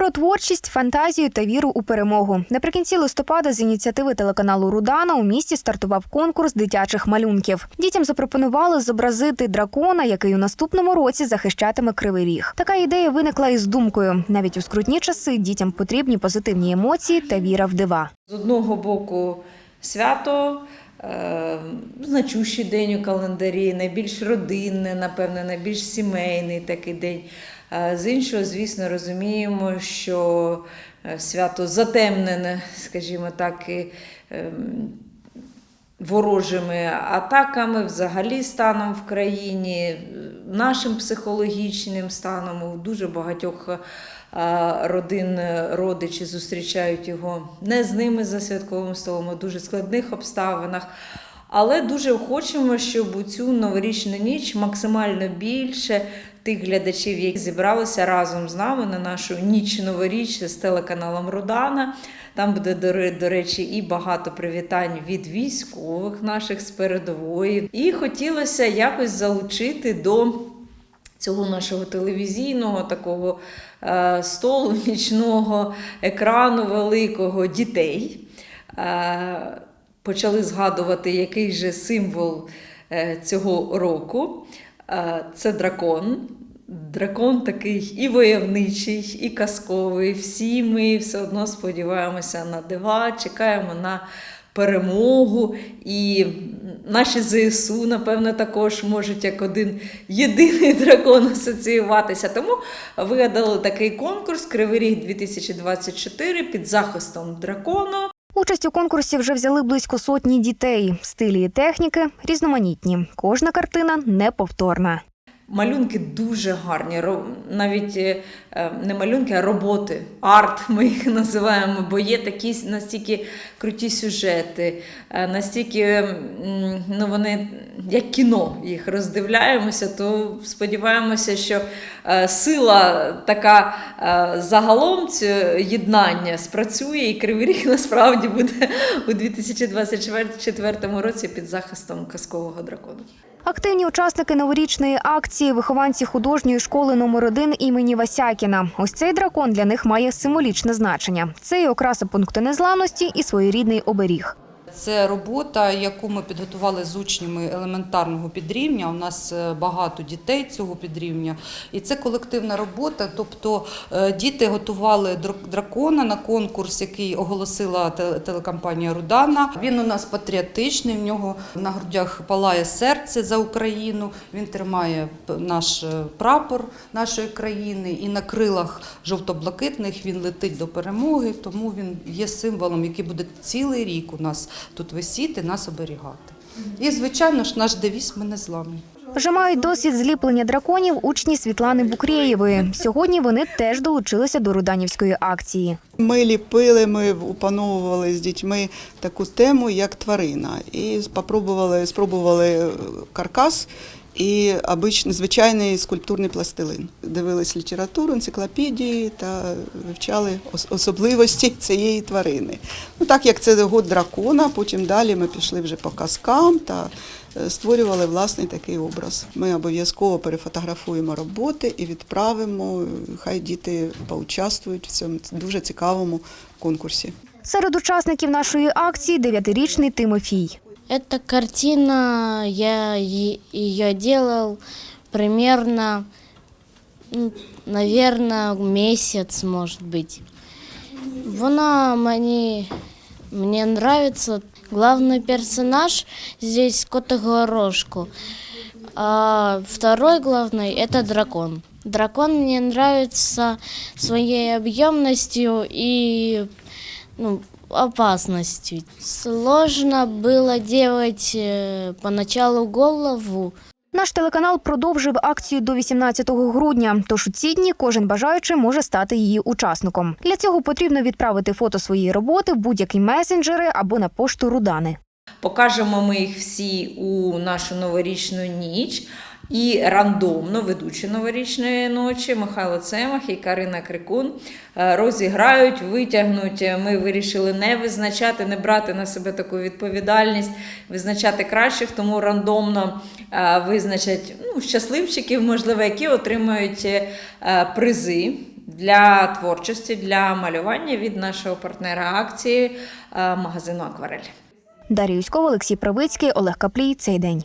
про творчість, фантазію та віру у перемогу. Наприкінці листопада з ініціативи телеканалу Рудана у місті стартував конкурс дитячих малюнків. Дітям запропонували зобразити дракона, який у наступному році захищатиме кривий ріг. Така ідея виникла із думкою. Навіть у скрутні часи дітям потрібні позитивні емоції та віра в дива. З одного боку свято, е, значущий день у календарі, найбільш родинний, напевне, найбільш сімейний такий день. Е, З іншого, звісно, розуміємо, що е, свято затемнене, скажімо так, і ем, ворожими атаками, взагалі станом в країні, нашим психологічним станом. У дуже багатьох е, родин е, родичі зустрічають його не з ними за святковим столом, а в дуже складних обставинах. Але дуже хочемо, щоб у цю новорічну ніч максимально більше тих глядачів, які зібралися разом з нами на нашу ніч новоріч з телеканалом Рудана. Там буде, до, речі, і багато привітань від військових наших з передової. І хотілося якось залучити до цього нашого телевізійного такого е, столу, нічного екрану великого дітей. Е, почали згадувати, який же символ е, цього року. Е, це дракон. Дракон такий і войовничий, і казковий. Всі ми все одно сподіваємося на дива, чекаємо на перемогу. І наші ЗСУ, напевно, також можуть як один єдиний дракон асоціюватися. Тому вигадали такий конкурс Кривий Ріг 2024 під захистом дракону. Участь у конкурсі вже взяли близько сотні дітей. Стилі і техніки різноманітні. Кожна картина неповторна. Малюнки дуже гарні, навіть е, е, не малюнки, а роботи, арт ми їх називаємо, бо є такі настільки круті сюжети, е, настільки ну, вони як кіно їх роздивляємося, то сподіваємося, що е, сила така е, загалом єднання спрацює, і Кривий Ріг насправді буде у 2024 році під захистом казкового дракону. Активні учасники новорічної акції вихованці художньої школи номер 1 імені Васякіна. Ось цей дракон для них має символічне значення. Це і окраса пункту незламності, і своєрідний оберіг. Це робота, яку ми підготували з учнями елементарного підрівня. У нас е, багато дітей цього підрівня, і це колективна робота. Тобто е, діти готували др- дракона на конкурс, який оголосила те- телекомпанія Рудана. Він у нас патріотичний. В нього на грудях палає серце за Україну. Він тримає наш е, прапор нашої країни, і на крилах жовто-блакитних він летить до перемоги. Тому він є символом, який буде цілий рік у нас тут висіти, нас оберігати. І, звичайно ж, наш девіз ми не зламні. Вже мають досвід зліплення драконів учні Світлани Букрєєвої. Сьогодні вони теж долучилися до руданівської акції. Ми ліпили, ми опановували з дітьми таку тему, як тварина. І спробували, спробували каркас і обичний, звичайний скульптурний пластилин. Дивились літературу, енциклопедії та вивчали особливості цієї тварини. Ну, так як це год дракона, потім далі ми пішли вже по казкам та е, створювали власний такий образ. Ми обов'язково перефотографуємо роботи і відправимо. Хай діти поучаствують в цьому дуже цікавому конкурсі. Серед учасників нашої акції дев'ятирічний Тимофій. Эта картина, я ее делал примерно, наверное, месяц, может быть. Вона мне, мне нравится. Главный персонаж здесь Котогорошку, а второй главный – это дракон. Дракон мне нравится своей объемностью и ну, опасностью. Сложно было делать э, поначалу голову. Наш телеканал продовжив акцію до 18 грудня. Тож у ці дні кожен бажаючий може стати її учасником. Для цього потрібно відправити фото своєї роботи в будь-які месенджери або на пошту Рудани. Покажемо ми їх всі у нашу новорічну ніч. І рандомно ведучі новорічної ночі Михайло Цемах і Карина Крикун е, розіграють, витягнуть. Ми вирішили не визначати, не брати на себе таку відповідальність, визначати кращих, тому рандомно е, визначать ну, щасливчиків, можливо, які отримають е, призи для творчості, для малювання від нашого партнера акції магазину Акварель. Дар'я Юськова, Олексій Правицький, Олег Каплій. Цей день.